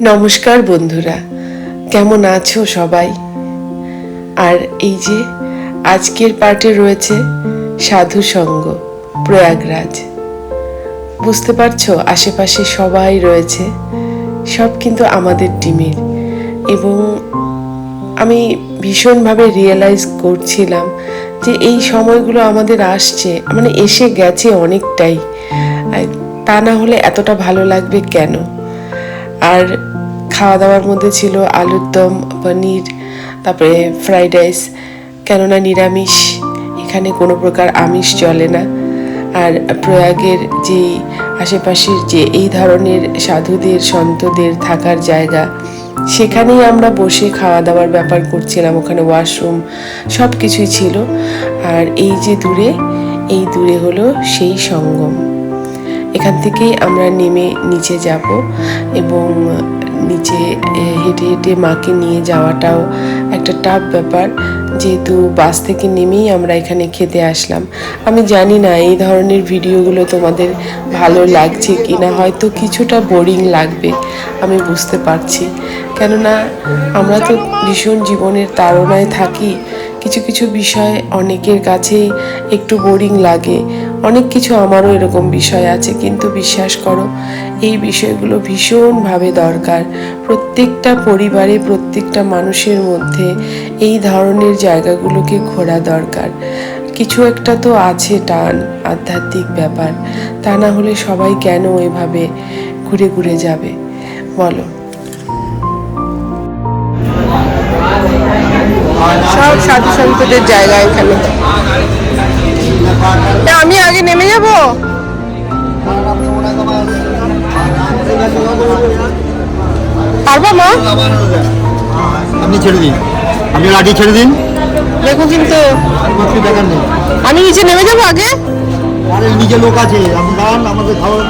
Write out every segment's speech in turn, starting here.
নমস্কার বন্ধুরা, কেমন আছো সবাই? আর এই যে আজকের পার্টে রয়েছে সাধু সঙ্গ, প্রয়াগরাজ। বুঝতে পারছ, আশেপাশে সবাই রয়েছে, সব কিন্তু আমাদের টিমের। এবং আমি ভীষণভাবে রিয়েলাইজ করছিলাম যে এই সময়গুলো আমাদের আসছে মানে এসে গেছে অনেকটাই। তা না হলে এতটা ভালো লাগবে কেন? আর খাওয়া দাওয়ার মধ্যে ছিল আলুর দম, পনির, তারপরে ফ্রাইড রাইস। কেননা নিরামিষ, এখানে কোনো প্রকার আমিষ চলে না। আর প্রয়াগের যে আশেপাশের যে এই ধরনের সাধুদের, সন্তদের থাকার জায়গা, সেখানেই আমরা বসে খাওয়া দাওয়ার ব্যাপার করছিলাম। ওখানে ওয়াশরুম সব কিছুই ছিল। আর এই যে দূরে, এই দূরে হলো সেই সঙ্গম। এখান থেকেই আমরা নেমে নিচে যাব এবং নিচে হেঁটে হেঁটে মাকে নিয়ে যাওয়াটাও একটা টাফ ব্যাপার। যেহেতু বাস থেকে নেমেই আমরা এখানে খেতে আসলাম। আমি জানি না এই ধরনের ভিডিওগুলো তোমাদের ভালো লাগছে কি না হয়তো কিছুটা বোরিং লাগবে, আমি বুঝতে পারছি। কেননা আমরা তো ভীষণ জীবনের তাড়নায় থাকি কিছু কিছু বিষয় অনেকের কাছেই একটু বোরিং লাগে। অনেক কিছু আমারও এরকম বিষয় আছে, কিন্তু বিশ্বাস করো, এই বিষয়গুলো ভীষণভাবে দরকার। প্রত্যেকটা পরিবারে, প্রত্যেকটা মানুষের মধ্যে এই ধরনের জায়গাগুলোকে ঘোরা দরকার। কিছু একটা তো আছে টান, আধ্যাত্মিক ব্যাপার। তা না হলে সবাই কেন এভাবে ঘুরে ঘুরে যাবে? বলো। সব সাধু সন্তদের জায়গা এখানে। আমি আগে নেমে যাব? পারব মা? আপনি ছেড়ে দিন। আপনি লাঠি ছেড়ে দিন। দেখো কিন্তু আমি নিচে নেমে যাব আগে? আরে নিজে লোক আছে। আপনি দাঁড়ান আমাদের খাবার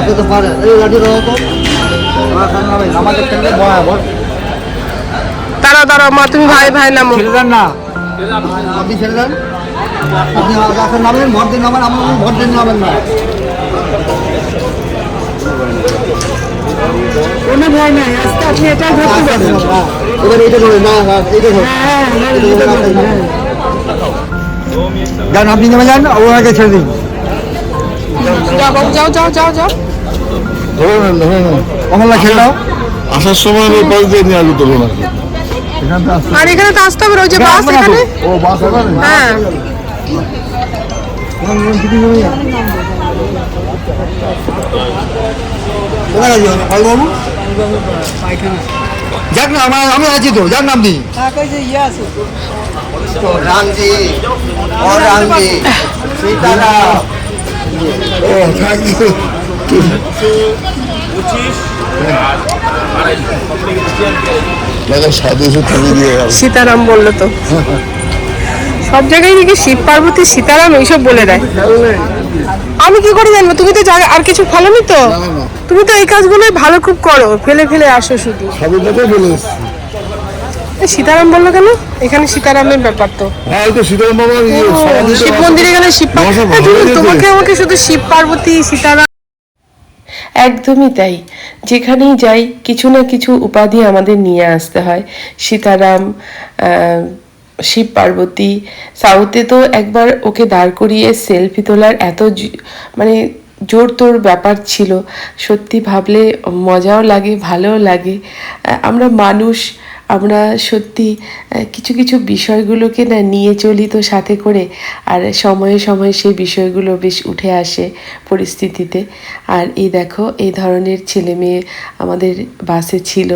আপনি তো পারে এই লাঠি দাও তো আমাদের দাঁড়াও দাঁড়াও মা তুমি ভাই ভাই নামো। না। আপনি ছেড়ে দেন। আপনি গাছের নামেন ভর দিন নামেন আমার ভর দিন নামেন না। কোনো ভয় নাই আজকে আপনি এটাই ধরতে পারবেন এবার এইটা ধরে না না, এইটা ধরে এটা ধরবেন। যান আপনি নেমে যান ওনাকে ছেড়ে দিন। যাও যাও যাও যাও যাও। ধরে নেন ধরে নেন ছেড়ে আসার সময় আমি পাশ দিয়ে নিয়ে আলু তুলো নাকি? আর এখানে তো আসতে হবে ওই যে বাস এখানে? ও বাস হ্যাঁ। যাক না আমার আমি আছি তো যাক না আপনি রামজি ও Ramji Sitaram. Oh thank you. Sitaram বলল তো। সব জায়গায় নাকি শিব পার্বতী সীতারাম এইসব বলে দেয়। আমি কি করে জানব? তুমি তো আর কিছু ফেলোনি তো? তুমি তো এই কাজগুলোই ভালো খুব করো। ফেলে ফেলে আসো শুধু। সীতারাম বলল কেন? এখানে সীতারামের ব্যাপার তো। হ্যাঁ ইয়ে শিব মন্দিরে গেলে শিব। তোমাকে আমাকে শুধু শিব পার্বতী সীতারাম একদমই তাই। যেখানেই যাই, কিছু না কিছু উপাধি আমাদের নিয়ে আসতে হয়। সীতারাম শিব পার্বতী সাউথে তো একবার ওকে দাঁড় করিয়ে সেলফি তোলার এত মানে জোর তোর ব্যাপার ছিল। সত্যি ভাবলে মজাও লাগে, ভালোও লাগে। আমরা মানুষ আমরা সত্যি কিছু কিছু বিষয়গুলোকে না নিয়ে চলি তো সাথে করে, আর সময়ে সময়ে সেই বিষয়গুলো বেশ উঠে আসে পরিস্থিতিতে। আর এই দেখো, এই ধরনের ছেলে মেয়ে আমাদের বাসে ছিল,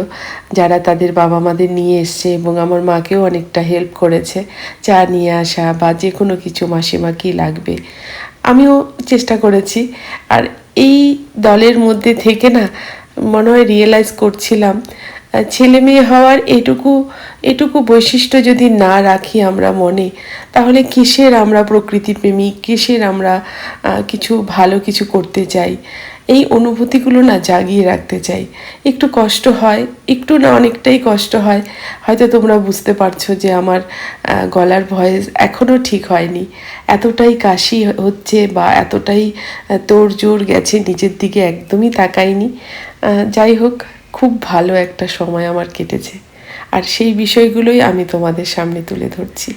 যারা তাদের বাবা মাদের নিয়ে এসছে এবং আমার মাকেও অনেকটা হেল্প করেছে, চা নিয়ে আসা বা যে কোনো কিছু মাসিমা কী লাগবে। আমিও চেষ্টা করেছি, আর এই দলের মধ্যে থেকে না মনে হয় রিয়েলাইজ করছিলাম ছেলে মেয়ে হওয়ার এটুকু এটুকু বৈশিষ্ট্য যদি না রাখি আমরা মনে, তাহলে কিসের আমরা প্রকৃতিপ্রেমী কিসের আমরা কিছু ভালো কিছু করতে চাই? এই অনুভূতিগুলো না জাগিয়ে রাখতে চাই। একটু কষ্ট হয়, একটু না অনেকটাই কষ্ট হয়, হয়তো তোমরা বুঝতে পারছ যে আমার গলার ভয়েস এখনও ঠিক হয়নি। এতটাই কাশি হচ্ছে বা এতটাই তোড় জোর গেছে, নিজের দিকে একদমই তাকাইনি যাই হোক খুব ভালো একটা সময় আমার কেটেছে। আর সেই বিষয়গুলোই আমি তোমাদের সামনে তুলে ধরছি।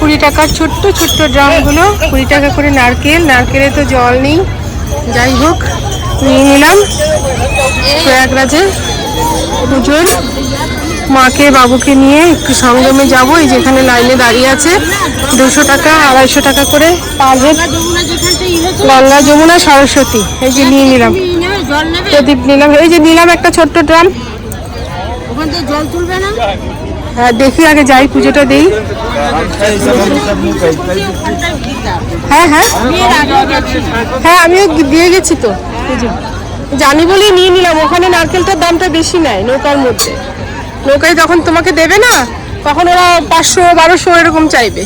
কুড়ি টাকার ছোট্ট ছোট্ট ড্রামগুলো, কুড়ি টাকা করে নারকেল, নারকেলে তো জল নেই। যাই হোক, নিয়ে নিলাম। প্রয়াগরাজে পুজোর মাকে, বাবুকে নিয়ে একটু সঙ্গমে যাব। এই যেখানে লাইনে দাঁড়িয়ে আছে, দুশো টাকা, আড়াইশো টাকা করে পার হেড। গঙ্গা যমুনা, সরস্বতী। এই যে নিয়ে নিলাম। প্রদীপ নিলাম। এই যে নিলাম একটা ছোট্ট ড্রাম। জল তুলবে না? হ্যাঁ দেখি আগে যাই পুজোটা দেই। হ্যাঁ হ্যাঁ। হ্যাঁ আমিও দিয়ে গেছি তো। জানি বলেই নিয়ে নিলাম। ওখানে নারকেলটার দামটা বেশি নেয় নৌকার মধ্যে। নৌকায় যখন তোমাকে দেবে না তখন ওরা পাঁচশো বারোশো এরকম চাইবে।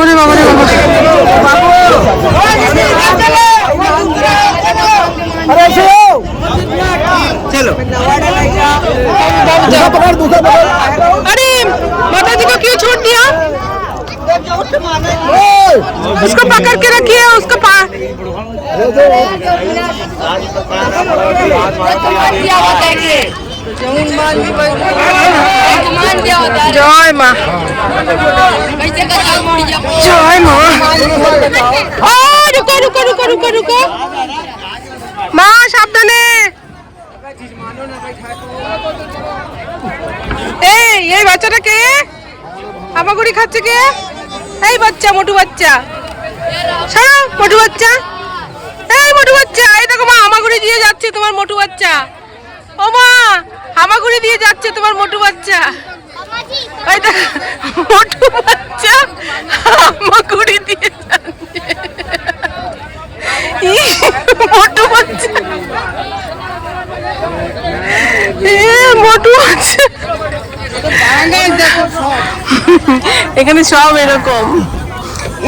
ওরে বাবা রে বাবা अरे माता जी को क्यों छोड़ दिया उसको पकड़ के रखिए उसको पा... জয় মা। জয় মা। ও, রুকো রুকো রুকো রুকো রুকো। মা, সাবধানে। এই এই বাচ্চাটা কে? হামাগুড়ি খাচ্ছে কে? এই বাচ্চা, মোটু বাচ্চা। সরো মোটু বাচ্চা। এই, মোটু বাচ্চা। এই দেখো মা হামাগুড়ি দিয়ে যাচ্ছে তোমার মোটু বাচ্চা। ও মা দিয়ে যাচ্ছে তোমার মোটু বাচ্চা? মোটু বাচ্চা দিয়ে মোটু বাচ্চা। মোটু বাচ্চা। এখানে সব এরকম।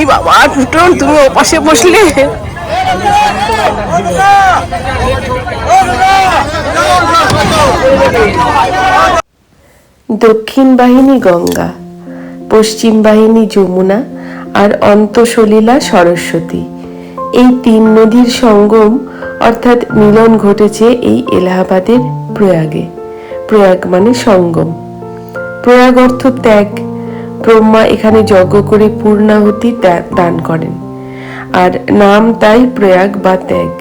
ই বাবা টুটন তুমি ওপাশে বসলে। দক্ষিণ বাহিনী গঙ্গা, পশ্চিম বাহিনী যমুনা আর অন্তঃসলীলা সরস্বতী। এই তিন নদীর সঙ্গম অর্থাৎ মিলন ঘটেছে এই এলাহাবাদের প্রয়াগে। প্রয়াগ মানে সঙ্গম। প্রয়াগ অর্থ ত্যাগ। ব্রহ্মা এখানে যজ্ঞ করে পূর্ণাহুতি দান করেন। আর নাম তাই প্রয়াগ বা ত্যাগ।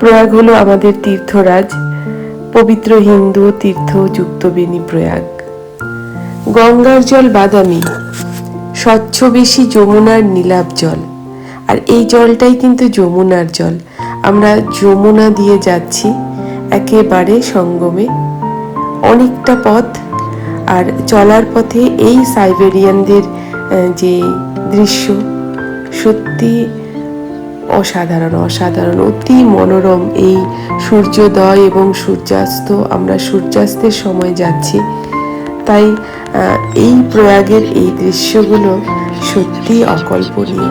প্রয়াগ হলো আমাদের তীর্থরাজ, পবিত্র হিন্দু তীর্থ যুক্তবেণী প্রয়াগ। গঙ্গার জল বাদামি, স্বচ্ছ বেশি যমুনার নীলাভ জল। আর এই জলটাই কিন্তু যমুনার জল। আমরা যমুনা দিয়ে যাচ্ছি একেবারে সঙ্গমে। অনেকটা পথ, আর চলার পথে এই সাইবেরিয়ানদের যে দৃশ্য, সত্যি অসাধারণ অসাধারণ, অতি মনোরম এই সূর্যোদয় এবং সূর্যাস্ত। আমরা সূর্যাস্তের সময় যাচ্ছি। তাই এই প্রয়াগের এই দৃশ্যগুলো সত্যি অকল্পনীয়।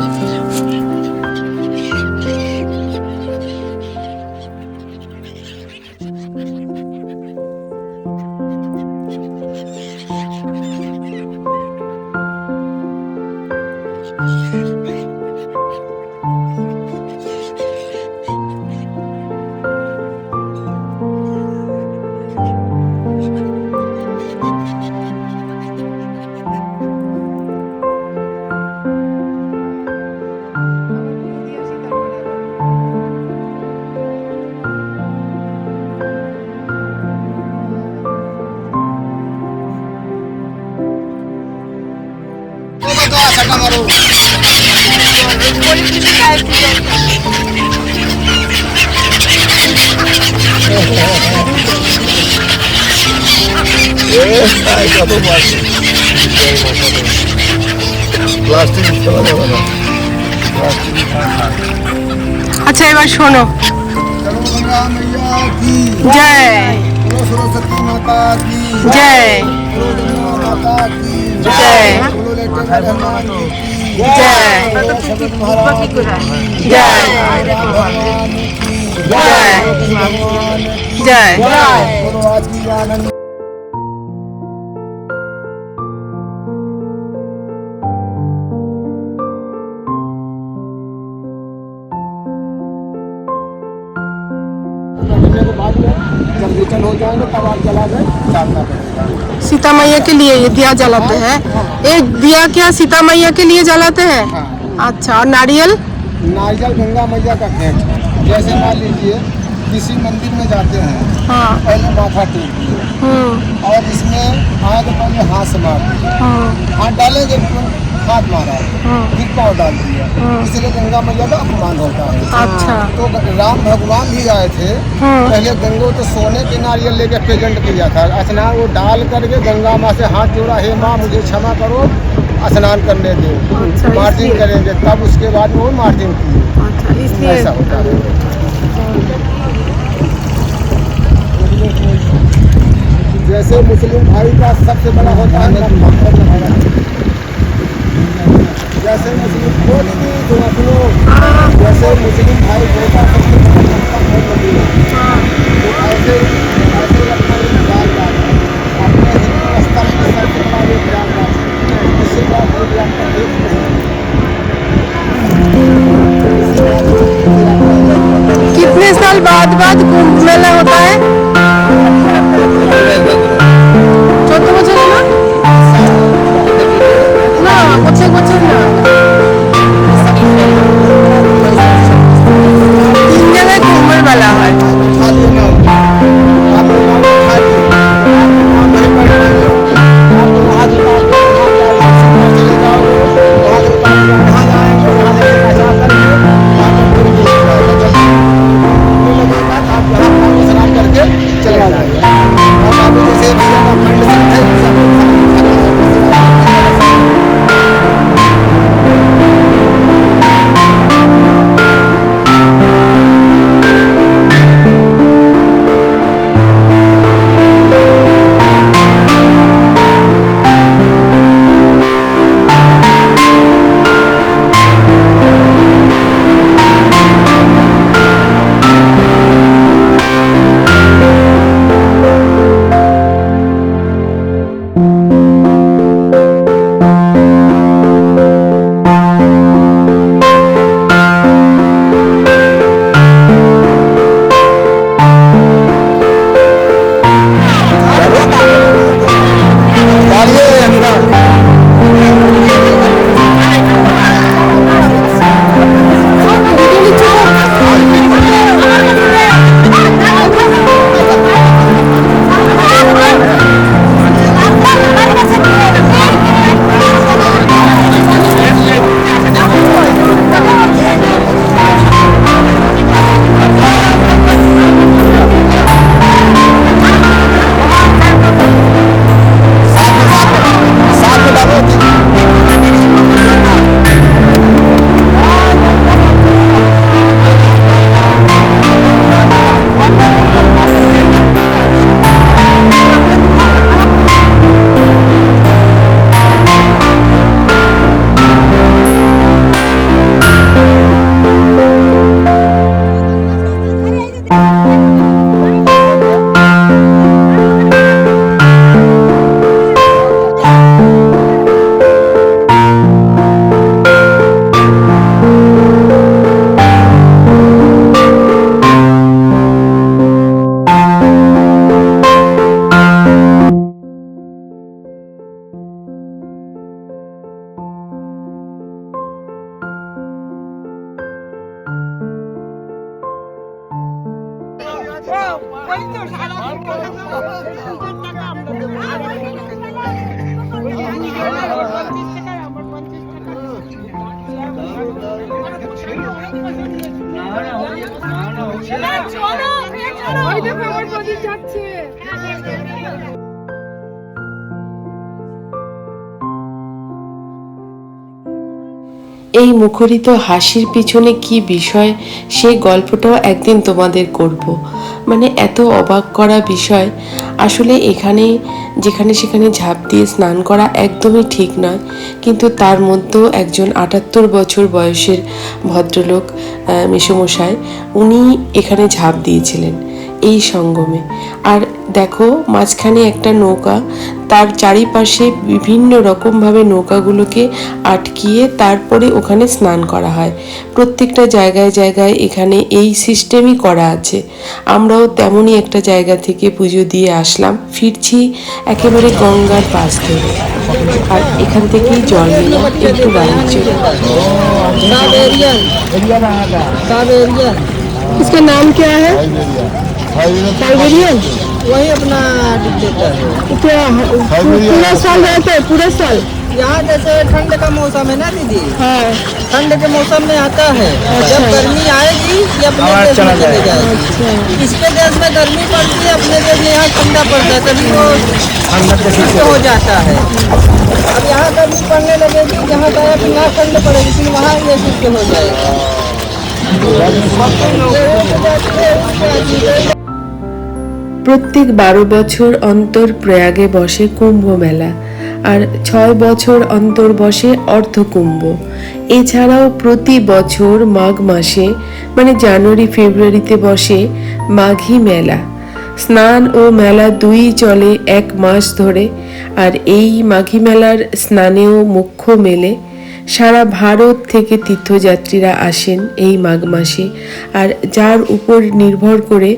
আচ্ছা এবার শোনো। জয়। জয়। কি জয়। জয়। জয়। জয়। জয়। रिटर्न हो जाएँगे तब आप जला दें डालना पड़ेगा सीता मैया के लिए ये दिया जलाते हैं। ये दिया क्या सीता मैया के लिए जलाते हैं? अच्छा और नारियल? नारियल गंगा मैया का है जैसे मान लीजिए किसी मंदिर में जाते हैं हाँ। पहले माथा टेक दिए हम्म। और इसमें आगे पहले हाथ से मार हाथ डालेंगे हाथ मारा फिर पाँव डाल दिया इसलिए गंगा मैया का अपमान होता है। अच्छा। तो राम भगवान भी आए थे। हम्म। पहले गंगो तो सोने के नारियल लेके प्रेजेंट किया था। स्नान वो डाल करके गंगा माँ से हाथ जोड़ा हे माँ मुझे क्षमा करो स्नान करने दो। अच्छा, मार्जिन करेंगे। तब उसके बाद वो मार्जिन किए। अच्छा ऐसा होता है। जैसे मुस्लिम भाई का सबसे बड़ा होता है। जैसे मुस्लिम को नहीं जो अपनो जैसे मुस्लिम भाई होता सबसे ऐसे মুখরিত হাসির পিছনে কি বিষয় সেই গল্পটাও একদিন তোমাদের করব। মানে এত অবাক করা বিষয়, আসলে এখানে যেখানে সেখানে ঝাঁপ দিয়ে স্নান করা একদমই ঠিক নয়। কিন্তু তার মধ্যেও একজন আটাত্তর বছর বয়সের ভদ্রলোক মেসোমশাই, উনি এখানে ঝাঁপ দিয়েছিলেন। এই সঙ্গমে আর দেখো মাঝখানে একটা নৌকা তার চারিপাশে বিভিন্ন রকমভাবে নৌকাগুলোকে আটকিয়ে তারপরে ওখানে স্নান করা হয় প্রত্যেকটা জায়গায় জায়গায় এখানে এই সিস্টেমই করা আছে আমরাও তেমনই একটা জায়গা থেকে পুজো দিয়ে আসলাম ফিরছি একেবারে গঙ্গার পাশ ধরে আর এখান থেকেই জল নিলাম একটু গাড়ির জন্য सब एरियल सब एरियल इसका नाम क्या है साइबेरियन वही अपना डिक्टेटर है। क्या पूरा साल रहते हैं पूरा साल। यहाँ जैसे ठंड का मौसम है ना दीदी? हाँ। ठंड के मौसम में आता है। जब गर्मी आएगी ये अपने देश में चले जाएगी। इसके देश में गर्मी पड़ती है अपने देश में यहाँ ठंडा पड़ता है तभी वो हो। जाता है। अब यहाँ गर्मी पड़ने लगेगी जहाँ फिर यहाँ ठंड पड़ेगी फिर वहाँ ये शुष्क हो जाएगा। প্রত্যেক বারো বছর অন্তর প্রয়াগে বসে কুম্ভ মেলা আর ছয় বছর অন্তর বসে অর্ধকুম্ভ। এছাড়াও প্রতি বছর মাঘ মাসে মানে জানুয়ারি, ফেব্রুয়ারিতে বসে মাঘী মেলা। স্নান ও মেলা দুই চলে এক মাস ধরে, আর এই মাঘী মেলার স্নানেও মুখ্য মেলে। সারা ভারত থেকে তীর্থযাত্রীরা আসেন এই মাঘ মাসে, আর যার উপর নির্ভর করে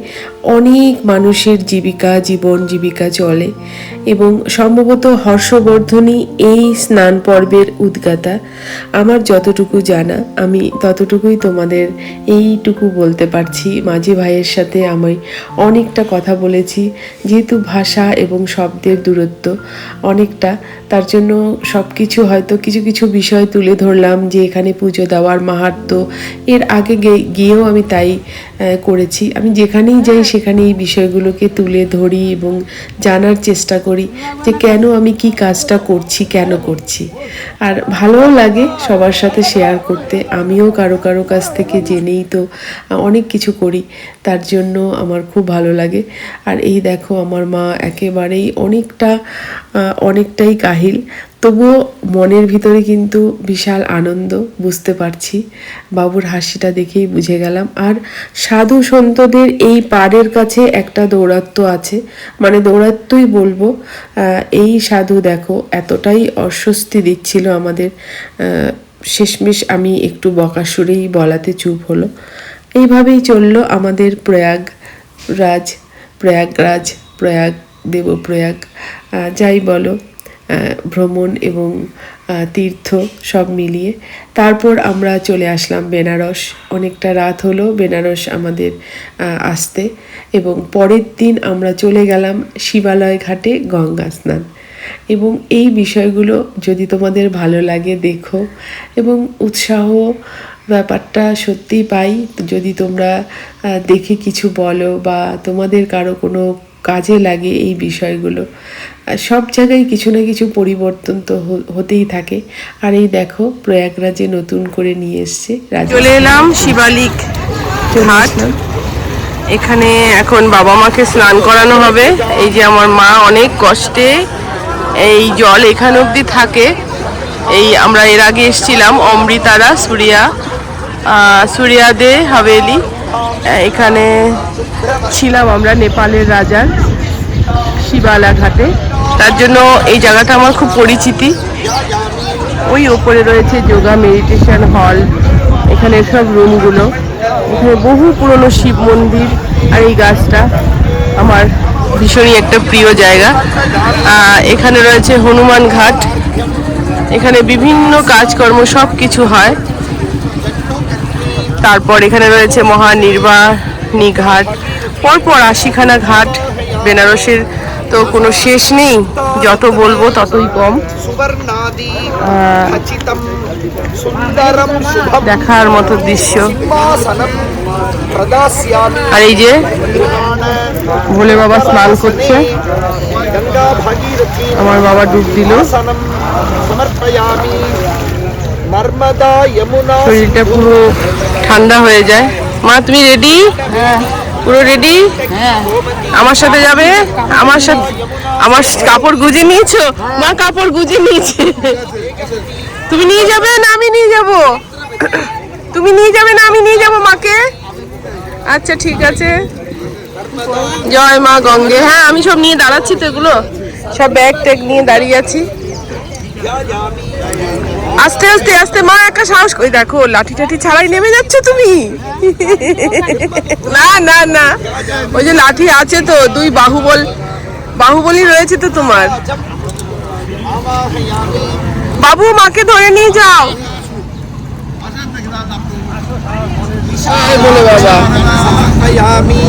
অনেক মানুষের জীবিকা, জীবন, জীবিকা চলে এবং সম্ভবত হর্ষবর্ধনই এই স্নান পর্বের উদ্গাতা। আমার যতটুকু জানা, আমি ততটুকুই তোমাদের এইটুকু বলতে পারছি। মাঝি ভাইয়ের সাথে আমি অনেকটা কথা বলেছি, যেহেতু ভাষা এবং শব্দের দূরত্ব অনেকটা, তার জন্য সব কিছু হয়তো কিছু কিছু বিষয় তুলে ধরলাম যে এখানে পুজো দেওয়ার মাহাত্ম এর আগে গিয়েও আমি তাই করেছি। আমি যেখানেই যাই সেখানে এই বিষয়গুলোকে তুলে ধরি এবং জানার চেষ্টা করি যে কেন আমি কি কাজটা করছি, কেন করছি। আর ভালোও লাগে সবার সাথে শেয়ার করতে। আমিও কারও কারও কাছ থেকে জেনেই তো অনেক কিছু করি, তার জন্য আমার খুব ভালো লাগে। আর এই দেখো, আমার মা একেবারেই অনেকটা অনেকটাই কাহিল। তবুও মনের ভিতরে কিন্তু বিশাল আনন্দ বুঝতে পারছি। বাবুর হাসিটা দেখেই বুঝে গেলাম। আর সাধু সন্তদের এই পাড়ের কাছে একটা দৌরাত্ম্য আছে। মানে দৌরাত্ম্যই বলব এই সাধু দেখো, এতটাই অস্বস্তি দিচ্ছিল আমাদের। শেষমেশ আমি একটু বকাসুরেই বলাতে চুপ হলো। এইভাবেই চলল আমাদের প্রয়াগ রাজ, প্রয়াগরাজ, প্রয়াগ, দেবপ্রয়াগ। যাই বলো। ভ্রমণ এবং তীর্থ সব মিলিয়ে। তারপর আমরা চলে আসলাম বেনারস। অনেকটা রাত হলো বেনারস আমাদের আসতে এবং পরের দিন আমরা চলে গেলাম শিবালয় ঘাটে গঙ্গা স্নান। এবং এই বিষয়গুলো যদি তোমাদের ভালো লাগে দেখো এবং উৎসাহ ব্যাপারটা সত্যিই পাই। যদি তোমরা দেখে কিছু বলো বা তোমাদের কারও কোনো কাজে লাগে এই বিষয়গুলো। আর সব জায়গায় কিছু না কিছু পরিবর্তন তো হতেই থাকে। আর এই দেখো প্রয়াগরাজে নতুন করে নিয়ে এসছে চলে এলাম শিবালিক ঘাট। এখানে এখন বাবা মাকে স্নান করানো হবে। এই যে আমার মা অনেক কষ্টে এই জল এখান অবধি থাকে। এই আমরা এর আগে এসেছিলাম অমৃতারা সুরিয়া সুরিয়া দে হাভেলি। এখানে ছিলাম আমরা, নেপালের রাজার শিবালা ঘাটে। তার জন্য এই জায়গাটা আমার খুব পরিচিতি। ওই ওপরে রয়েছে যোগা মেডিটেশন হল, এখানে সব রুমগুলো। এখানে বহু পুরনো শিব মন্দির আর এই গাছটা আমার ভীষণই একটা প্রিয় জায়গা। এখানে রয়েছে হনুমান ঘাট। এখানে বিভিন্ন কাজকর্ম সব কিছু হয়। তারপর এখানে রয়েছে মহানির্বাণী ঘাট, পরপর আশিখানা ঘাট, বেনারসের তো কোনো শেষ নেই, যত বলব ততই কম। দেখার মতো দৃশ্য। আর এই যে ভোলে বাবা স্নান করছে। আমার বাবা ডুব দিল। শরীরটা পুরো ঠান্ডা হয়ে যায়। মা তুমি রেডি পুরো রেডি আমার সাথে যাবে? আমার সাথে আমার কাপড় গুজে নিয়েছো? মা কাপড় গুজে নিয়েছে। তুমি নিয়ে যাবে না আমি নিয়ে যাব? তুমি নিয়ে যাবে না আমি নিয়ে যাব মাকে? আচ্ছা ঠিক আছে। জয় মা গঙ্গে। হ্যাঁ আমি সব নিয়ে দাঁড়াচ্ছি তো এগুলো। সব ব্যাগ ট্যাগ নিয়ে দাঁড়িয়ে আছি। আস্তে আস্তে আস্তে, মা একা সাহস কই দেখো লাঠি টাঠি ছাড়াই নেমে যাচ্ছ তুমি? না না না। ওই যে লাঠি আছে তো, দুই বাহুবল বাহুবলই রয়েছে তো তোমার। বাবু, মাকে ধরে নিয়ে যাও। বলে আমি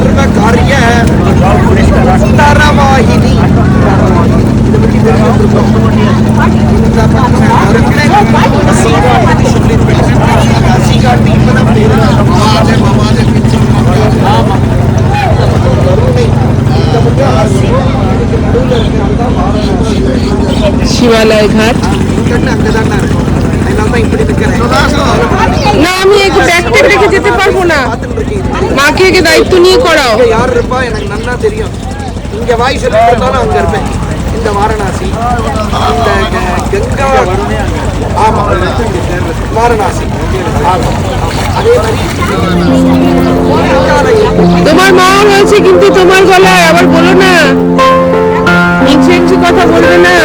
अस्मिन् मम पूजा समये सर्वकार्य उत्तरवाहिनी শিবালয় ঘাট না আমি এক ব্যাগ ট্যাগ রেখে যেতে পারবো না মাকে আগে দায়িত্ব নিয়ে করাও யார் இருப்பா எனக்கு நன்னா தெரியும் இங்க வாய் சொல்லி கொடுத்தாலும் அங்க இருப்பேன் இந்த வாரணாசி இந்த க- கங்கா ஆமா வாரணாசி ஆமா அதே மாதிரி তোমার মা রয়েছে কিন্তু তোমার গলায় আবার বলো না হিংসে হিংসে কথা বলবে না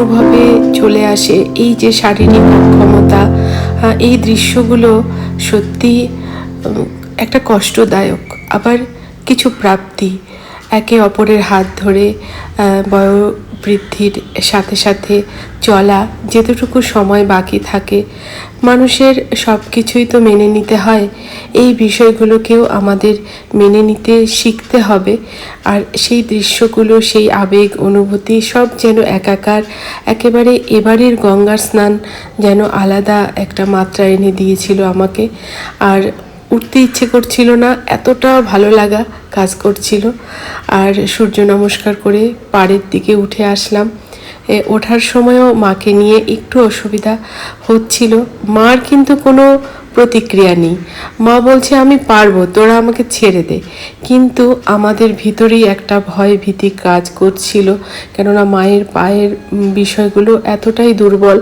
আহ, অনুভবে চলে আসে এই যে শারীরিক অক্ষমতা এই দৃশ্যগুলো সত্যি একটা কষ্টদায়ক আবার কিছু প্রাপ্তি। একে অপরের হাত ধরে আহ, বয়োবৃদ্ধির সাথে সাথে চলা যেতটুকু সময় বাকি থাকে মানুষের সব কিছুই তো মেনে নিতে হয়। এই বিষয়গুলোকেও আমাদের মেনে নিতে শিখতে হবে। আর সেই দৃশ্যগুলো সেই আবেগ অনুভূতি সব যেন একাকার একেবারে এবারের গঙ্গার স্নান যেন আলাদা একটা মাত্রা এনে দিয়েছিল আমাকে। আর উঠতে ইচ্ছে করছিল না, এতটা ভালো লাগা কাজ করছিল। আর সূর্য নমস্কার করে পাড়ের দিকে উঠে আসলাম। ওঠার সময়ও মাকে নিয়ে একটু অসুবিধা হচ্ছিল। মার কিন্তু কোনো প্রতিক্রিয়া নেই। মা বলছে, আমি পারব, তোরা আমাকে ছেড়ে দে। কিন্তু আমাদের ভিতরেই একটা ভয় ভীতি কাজ করছিল, কেননা মায়ের পায়ের বিষয়গুলো এতটাই দুর্বল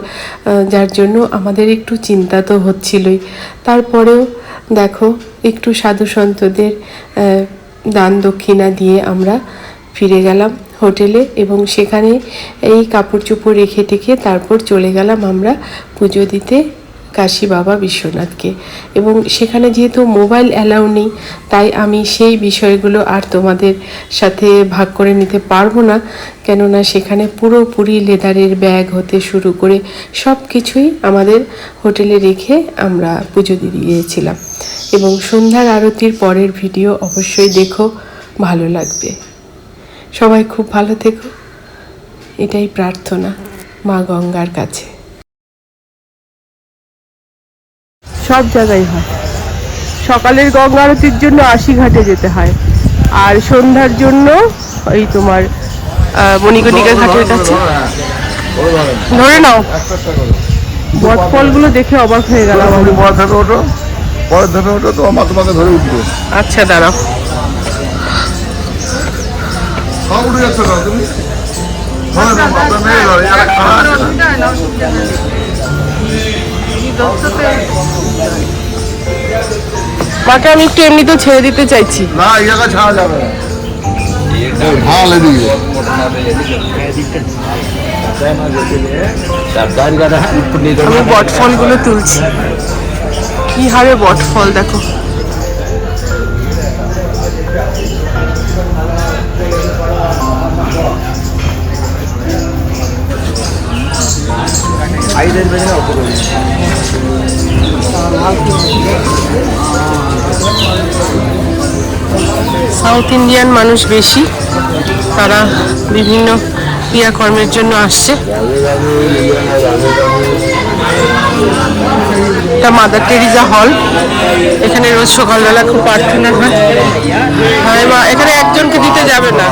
যার জন্য আমাদের একটু চিন্তা তো হচ্ছিলই। তারপরেও দেখো, একটু সাধু সন্তদের দান দক্ষিণা দিয়ে আমরা ফিরে গেলাম হোটেলে এবং সেখানে এই কাপড় চোপড় রেখে টেখে তারপর চলে গেলাম আমরা পুজো দিতে কাশী বাবা বিশ্বনাথকে। এবং সেখানে যেহেতু মোবাইল অ্যালাউ নেই, তাই আমি সেই বিষয়গুলো আর তোমাদের সাথে ভাগ করে নিতে পারব না। কেননা সেখানে পুরোপুরি লেদারের ব্যাগ হতে শুরু করে সব কিছুই আমাদের হোটেলে রেখে আমরা পুজো দিয়ে দিয়েছিলাম। এবং সন্ধ্যার আরতির পরের ভিডিও অবশ্যই দেখো, ভালো লাগবে। সবাই খুব ভালো থেকো। এটাই প্রার্থনা মা গঙ্গার কাছে। সব জায়গায় হয়। সকালের গঙ্গা আরতির জন্য আশি ঘাটে যেতে হয়। আর সন্ধ্যার জন্য ওই তোমার মণিকণিকা ঘাটের কাছে ধরে নাও। বটফলগুলো দেখে অবাক হয়ে গেলাম আমি। পরে থেকে ওঠো। পরে থেকে ওঠো তো আমার তোমাকে ধরে উঠবে। আচ্ছা দাঁড়াও। সব উঠে যাচ্ছে না তুমি? মাকে আমি একটু এমনিতেও ছেড়ে দিতে চাইছি। না এই জায়গা ছাড়া যাবে না। ঢাল এদিকে আমি বটফলগুলো তুলছি। কি হারে বটফল দেখো। সাউথ ইন্ডিয়ান মানুষ বেশি। তারা বিভিন্ন ক্রিয়াকর্মের জন্য আসছে। এটা মাদার টেরিজা হল। এখানে রোজ সকালবেলা খুব প্রার্থনা হয়। হয় এখানে একজনকে দিতে যাবে না।